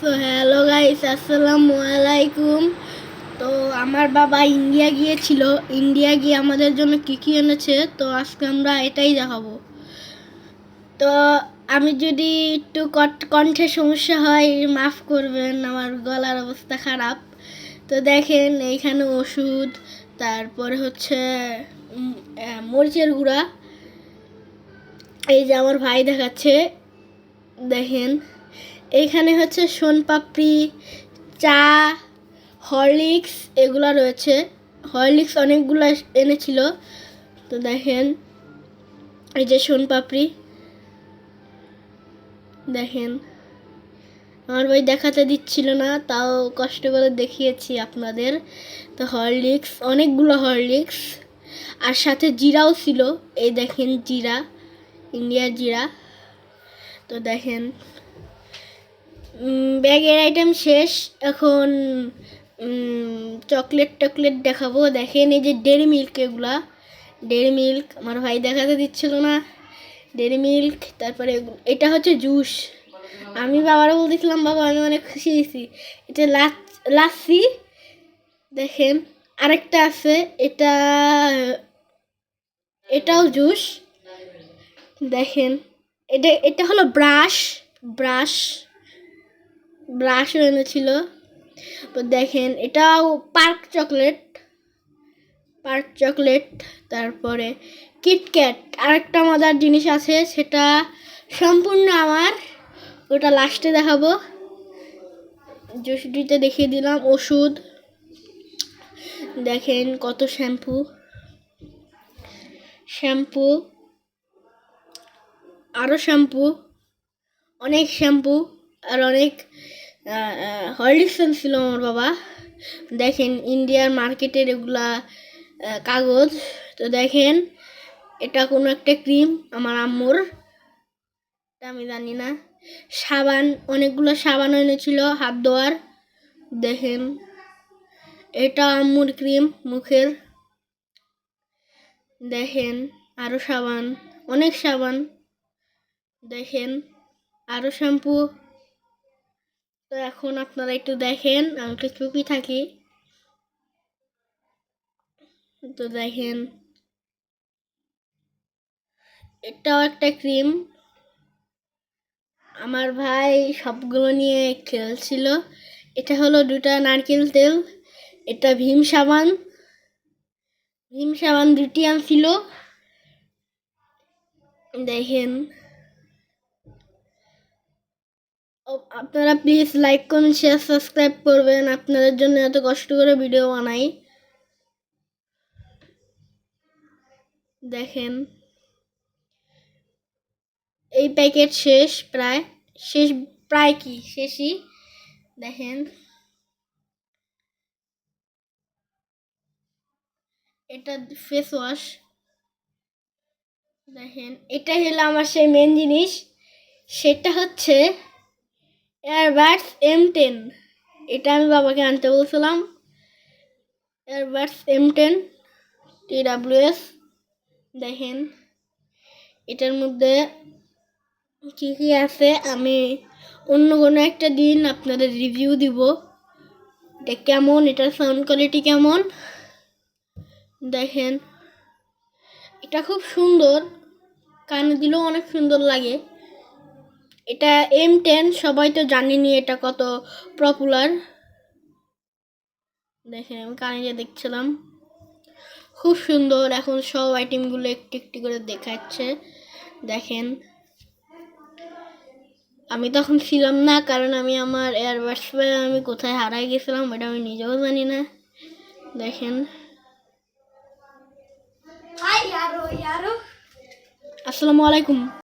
So hello guys আসসালামু আলাইকুম। তো আমার বাবা ইন্ডিয়া গিয়েছিল। ইন্ডিয়া গিয়ে আমাদের জন্য কী কী এনেছে? তো আজকে আমরা এটাই দেখাবো। তো আমি যদি একটু কট- কণ্ঠে সমস্যা হয়, মাফ করবেন, আমার গলার অবস্থা খারাপ। তো দেখেন এইখানে ওষুধ, তারপরে হচ্ছে মরিচের গুঁড়া। এই যে আমার ভাই দেখাচ্ছে, দেখেন। এইখানে হচ্ছে সোনপাপড়ি, চা, হরলিক্স এগুলো রয়েছে। হরলিক্স অনেকগুলো এনেছিল। তো দেখেন, এই যে সোনপাপড়ি। দেখেন, আমার ভাই দেখাতে দিচ্ছিল না, তাও কষ্ট করে দেখিয়েছি আপনাদের। তো হরলিক্স, অনেকগুলো হরলিক্স। আর সাথে জিরাও ছিল। এই দেখেন জিরা, ইন্ডিয়ার জিরা। তো দেখেন ব্যাগের আইটেম শেষ। এখন চকলেট টকলেট দেখাবো। দেখেন এই যে ডেরি মিল্ক এগুলা। ডেরি মিল্ক আমার ভাই দেখাতে দিচ্ছিল না। ডেরি মিল্ক তারপরে এটা হচ্ছে জুস আমি বাবারও বলতেছিলাম, বাবা, আমি অনেক খুশি হয়েছি। এটা লাচ- লাচ্ছি। দেখেন, আরেকটা আছে। এটা, এটাও জুস দেখেন, এটা এটা হলো ব্রাশ। ব্রাশ। ব্রাশও এনেছিল। দেখেন, এটাও পার্ক চকলেট। পার্ক চকলেট, তারপরে কিটক্যাট আরেকটা মজার জিনিস আছে, সেটা সম্পূর্ণ আমার। ওটা লাস্টে দেখাবো। জুসটিতে দেখিয়ে দিলাম ওষুধ। দেখেন কত শ্যাম্পু। শ্যাম্পু। আরও শ্যাম্পু। অনেক শ্যাম্পু। আর অনেক হরলিক্স ছিল আমার বাবা। দেখেন ইন্ডিয়ার মার্কেটের এগুলা কাগজ। তো দেখেন, এটা কোনো একটা ক্রিম আমার আম্মুর। আমি জানি না। সাবান, অনেকগুলো সাবান এনেছিল হাত ধোয়ার। দেখেন, এটা আম্মুর ক্রিম মুখের। দেখেন আরও সাবান, অনেক সাবান। দেখেন আরও শ্যাম্পু। তো এখন আপনারা একটু দেখেন, আমি একটু চুপি থাকি। তো দেখেন। এটাও একটা ক্রিম। আমার ভাই সবগুলো নিয়ে খেলছিল। এটা হলো দুটা নারকেল তেল, এটা ভীম সাবান। ভীম সাবান দুটি আনছিল। দেখেন। আপনারা প্লিজ লাইক করুন শেয়ার সাবস্ক্রাইব করবেন। আপনাদের জন্য এত কষ্ট করে ভিডিও বানাই। দেখেন। এই প্যাকেট শেষ প্রায়। শেষ প্রায় কি? শেষই। দেখেন। এটা ফেস ওয়াশ দেখেন। এটা হলো আমার সেই মেন জিনিস। সেটা হচ্ছে এয়ারবাডস এম টেন এটা আমি বাবাকে আনতে বলছিলাম। Airbuds M ten T WS দেখেন। এটার মধ্যে কী কী আছে, আমি অন্য কোনো একটা দিন আপনাদের রিভিউ দিব। এটা কেমন, এটার সাউন্ড কোয়ালিটি কেমন? দেখেন। এটা খুব সুন্দর, কানে দিলেও অনেক সুন্দর লাগে। এটা এম টেন সবাই তো জানেনি এটা কত পপুলার দেখেন আমি কানে যে দেখছিলাম। খুব সুন্দর এখন সব আইটেমগুলো একটু একটু করে দেখাচ্ছে। দেখেন আমি তখন ছিলাম না কারণ আমি আমার এয়ারবাডস আমি কোথায় হারাই গেছিলাম এটা আমি নিজেও জানি না। দেখেন। আসসালামু আলাইকুম।